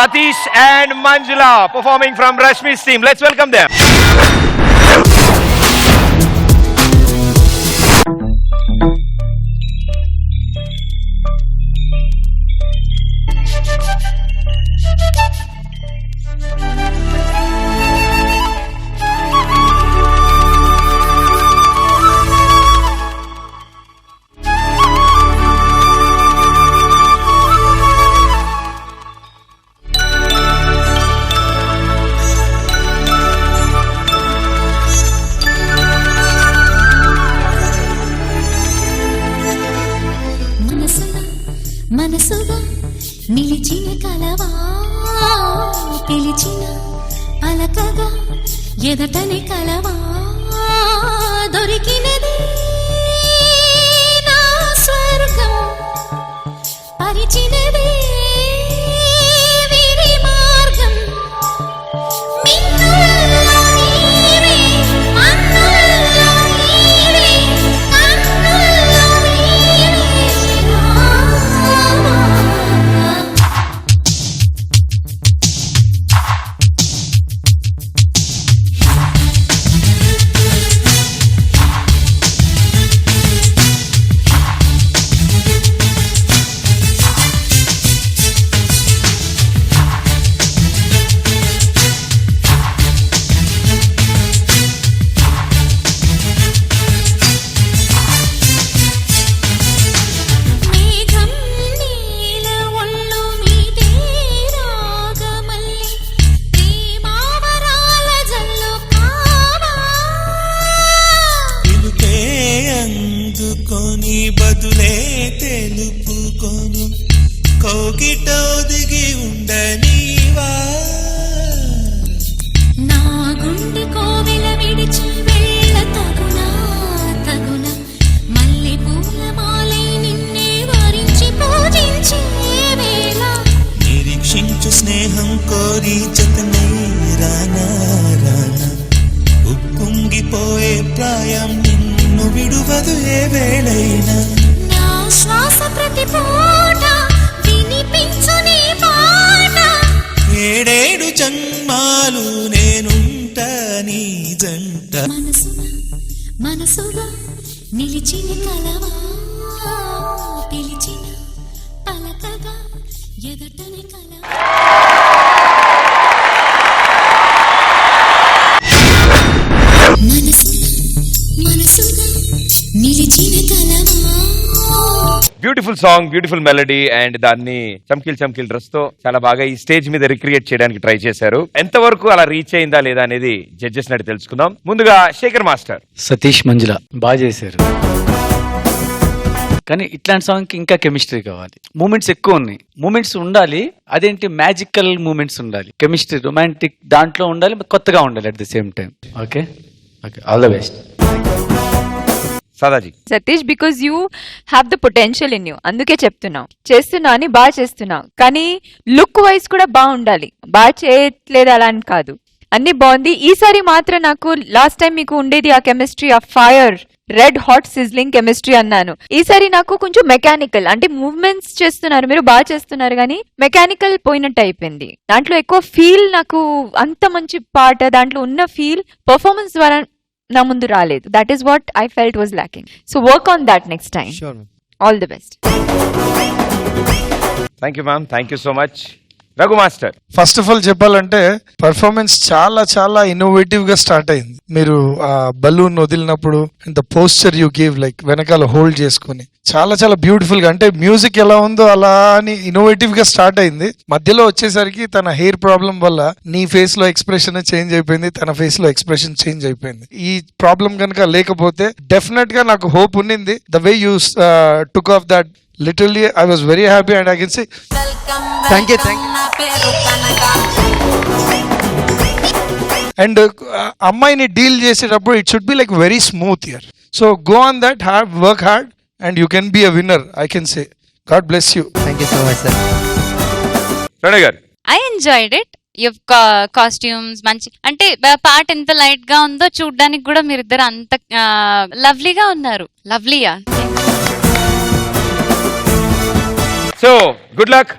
Satish and Manjula performing from Rashmi's team. Let's welcome them. నిలిచిన కలవా పిలిచిన పలకగా ఎదటని కలవా దొరికినది కౌగిటోదిగి ఉండనీవా? నా గుండె కోవెల విడిచి వెళ్ళ తగునా తగున. మల్లె పూల మాలై నిన్నే వరించి పూజించే వేళ. నిరీక్షించు స్నేహం కోరి జతనే రానా రానా. ఉప్పొంగిపోయే ప్రాయం నిన్ను విడువదు ఏ వేళైనా. నా శ్వాస ప్రతి జన్మాలు నేనుంట నీ జంట. మనసున మనసుగా నిలిచిన కలవా పిలిచిన పలకగా ఎదటని కలవా. Beautiful song beautiful melody and దాన్ని చమ్కిల్ చమ్కిల్ డ్రెస్తో చాలా బాగా ఈ స్టేజ్ మీద రిక్రియేట్ చేయడానికి ట్రై చేశారు. ఎంతవరకు అలా రీచ్ అయిందా లేదా అనేది జడ్జెస్ నడి తెలుసుకుందాం. ముందుగా శేఖర్ మాస్టర్. సతీష్ మంజుల బాగా చేశారు. కానీ ఇట్లాంటి సాంగ్కి ఇంకా కెమిస్ట్రీ కావాలి. మూమెంట్స్ ఎక్కువ ఉన్నాయి. మూమెంట్స్ ఉండాలి. అదేంటి? మ్యాజికల్ మూమెంట్స్ ఉండాలి. కెమిస్ట్రీ రొమాంటిక్ దాంట్లో ఉండాలి కొత్తగా ఉండాలి at the same time okay okay all the best Sadaji. Satish because you have the potential in you అందుకే చెప్తున్నావు. చేస్తున్నా అని బాగా చేస్తున్నావు. కానీ లుక్ వైజ్ కూడా బాగుండాలి. బాగా చేయట్లేదు అలా అని కాదు. అన్ని బాగుంది. ఈసారి మాత్రం నాకు లాస్ట్ టైం మీకు ఉండేది ఆ కెమిస్ట్రీ ఆ fire red hot sizzling chemistry అన్నాను. ఈసారి నాకు కొంచెం మెకానికల్ అంటే మూవ్మెంట్స్ చేస్తున్నారు. మీరు బాగా చేస్తున్నారు కానీ మెకానికల్ పోయినట్టు అయిపోయింది. దాంట్లో ఎక్కువ ఫీల్ నాకు అంత మంచి పాట దాంట్లో ఉన్న ఫీల్ పర్ఫార్మెన్స్ ద్వారా నా ముందు రాలేదు. That is what I felt was lacking so work on that next time all the best thank you ma'am thank you so much Raghu master first of all చెప్పాలంటే పర్ఫార్మెన్స్ చాలా చాలా ఇన్నోవేటివ్గా start అయింది. మీరు ఆ balloon వదిలినప్పుడు the posture you give like వెనకాల hold చేసుకుని చాలా చాలా బ్యూటిఫుల్గా అంటే మ్యూజిక్ ఎలా ఉందో అలా అని ఇన్నోవేటివ్గా స్టార్ట్ అయింది. మధ్యలో వచ్చేసరికి తన హెయిర్ ప్రాబ్లం వల్ల నీ ఫేస్లో ఎక్స్ప్రెషన్ చేంజ్ అయిపోయింది తన ఫేస్లో ఎక్స్ప్రెషన్ చేంజ్ అయిపోయింది. ఈ ప్రాబ్లం కనుక లేకపోతే డెఫినెట్గా నాకు హోప్ ఉన్నింది the way you took off that literally I was very happy and I can see thank you thank and అమ్మాయిని డీల్ చేసేటప్పుడు it should be like very smooth year so go on that hard work hard and you can be a winner I can say God bless you thank you so much sir Pranay గారు. I enjoyed it costumes మంచి అంటే పాట ఎంత లైట్గా ఉందో చూడ్డానికి కూడా మీరిద్దరు అంత లవ్లీగా ఉన్నారు. లవ్లీయా? So good luck